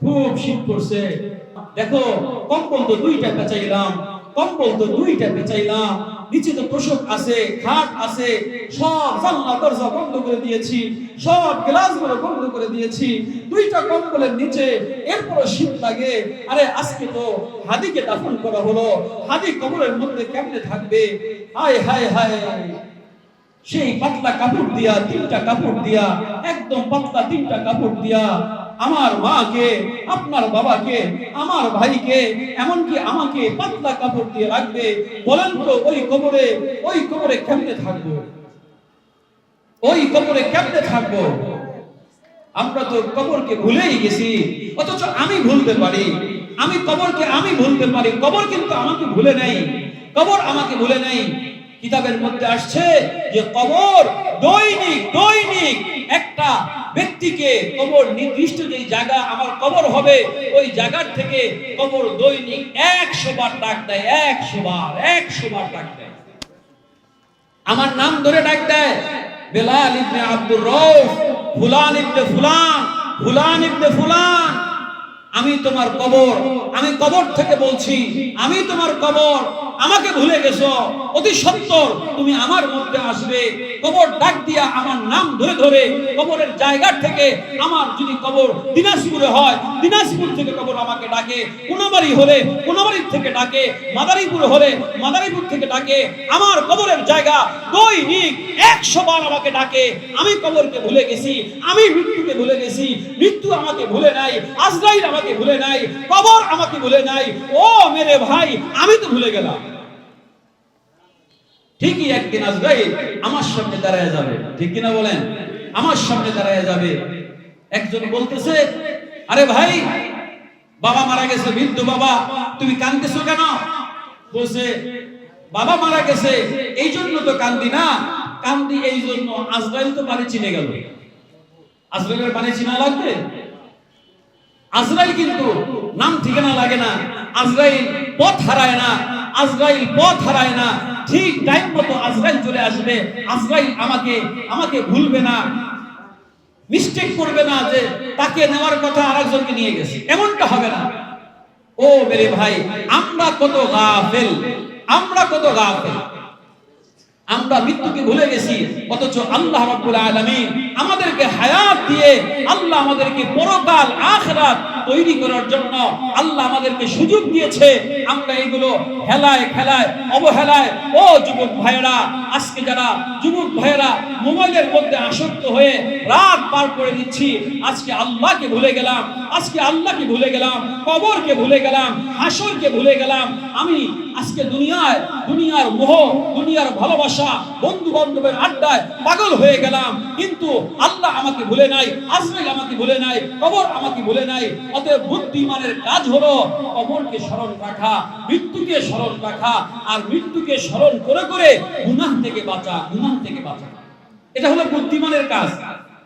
খুব শীত পড়ছে। দেখো, কম্বল তো দুইটা পেঁচাইলাম, কম্বল তো দুইটা পেঁচাইলাম। নিচে তো তোষক আছে, খাট আছে, সব জানলা, দরজা বন্ধ করে দিয়েছি, সব গ্লাসগুলো বন্ধ করে দিয়েছি। দুইটা কম্বলের নিচে এরপরও শীত লাগে। আরে, আজকে তো হাদিকে দাফন করা হলো। হাদি কবরের মধ্যে কেমনে থাকবে? হায় হায় হায়। সেই পাতলা কাপড় দিয়া, তিনটা কাপড় দিয়া, একদম পাতলা তিনটা কাপড় দিয়া আমার মাকে, আপনার বাবাকে, আমার ভাইকে, এমনকি আমাকে পাতলা কাপড় দিয়ে রাখবে, বলেন তো ওই কবরে ওই কবরে কেমনে থাকব? ওই কবরে কেমনে থাকব? আমরা তো কবরকে ভুলেই গেছি, অথচ আমি ভুলতে পারি। আমি কবরকে আমি ভুলতে পারি, কবর কিন্তু আমাকে ভুলে নাই। কবর আমাকে ভুলে নাই। কিতাবের মধ্যে আসছে যে কবর দৈনিক দৈনিক একটা ব্যক্তিকে কবর নির্দিষ্ট যেই জায়গা আমার কবর হবে, ওই জায়গার থেকে কবর দৈনিক একশো বার ডাক দেয়, একশো বার একশো বার ডাক দেয়। আমার নাম ধরে ডাক দেয়, বেলাল ইবনে আব্দুর রউফ, ফুলান ইবনে ফুলান ফুলান ইবনে ফুলান। আমি তোমার কবর, আমি কবর থেকে বলছি, আমি তোমার কবর আমাকে ভুলে গেছো? অতি সত্তর। তুমি আমার মধ্যে আসবে। কবর ডাক দিয়া আমার নাম ধরে ধরে। কবরের জায়গা থেকে আমার যদি কবর দিনাজপুরে হয়, দিনাজপুর থেকে কবর আমাকে ডাকে। কোনাবাড়ি হলে কোনাবাড়ির থেকে ডাকে। মাদারীপুর হলে মাদারীপুর থেকে ডাকে। আমার কবরের জায়গা দৈনিক একশো বার আমাকে ডাকে। আমি কবরকে ভুলে গেছি। আমি মৃত্যুকে ভুলে গেছি। মৃত্যু আমাকে ভুলে নাই। আজরাইল আমাকে ভুলে নাই। কবর আমাকে ভুলে নাই। ও মেরে ভাই, আমি তো ভুলে গেলাম। ঠিকই একদিন আজরাইল আমার সামনে দাঁড়ায় যাবে। ঠিক কিনা বলেন? আমার সামনে দাঁড়ায় যাবে। একজন বলতেছে, আরে ভাই, বাবা মারা গেছে, বৃদ্ধ বাবা, তুমি কান্দতেছো কেন? বলছে, বাবা মারা গেছে, এই জন্য তো কান্দি না। কান্দি এই জন্য আজরাইল তো বাড়ি চিনে গেল। আজরাইলের বাড়ি চিনা লাগবে? আজরাইল কিন্তু নাম ঠিকানা লাগে না। আজরাইল পথ হারায় না। আজরাইল পথ হারায় না। ঠিক টাইম মতো আজরাইল চলে আসবে। আজরাইল আমাকে আমাকে ভুলবে না। মিস্টেক করবে না যে তাকে নেওয়ার কথা আরেকজনকে নিয়ে গেছে। এমনটা হবে না। ও মেরে ভাই, আমরা কত গাফেল। আমরা কত গাফেল। আমরা মৃত্যুকে ভুলে গেছি, অথচ আল্লাহ রাব্বুল আলামিন আমাদেরকে হায়াত দিয়ে, আল্লাহ আমাদেরকে পরকাল, আখিরাত তৈরি করার জন্য আল্লাহ আমাদেরকে সুযোগ দিয়েছে। আমরা এগুলো হেলায় খেলায়, অবহেলায়, ও যুবক ভাইয়েরা, আজকে যারা যুবক ভাইয়েরা মোবাইলের মধ্যে আসক্ত হয়ে রাত পার করে দিচ্ছি, আজকে আল্লাহকে ভুলে গেলাম, আজকে আল্লাহকে ভুলে গেলাম, কবরকে ভুলে গেলাম, হাসরকে ভুলে গেলাম। আমি আজকে দুনিয়ায়, দুনিয়ার মোহ, দুনিয়ার ভালোবাসা বন্ধু বান্ধবের আড্ডায় পাগল হয়ে গেলাম। কিন্তু আল্লাহ আমাকে ভুলে নাই, আজরাইল আমাকে ভুলে নাই, কবর আমাকে ভুলে নাই অতএব বুদ্ধিমানের কাজ হলো অমরকে স্মরণ রাখা, মৃত্যুকে স্মরণ রাখা, আর মৃত্যুকে স্মরণ করে করে গুনাহ থেকে বাঁচা, গুনাহ থেকে বাঁচা। এটা হলো বুদ্ধিমানের কাজ।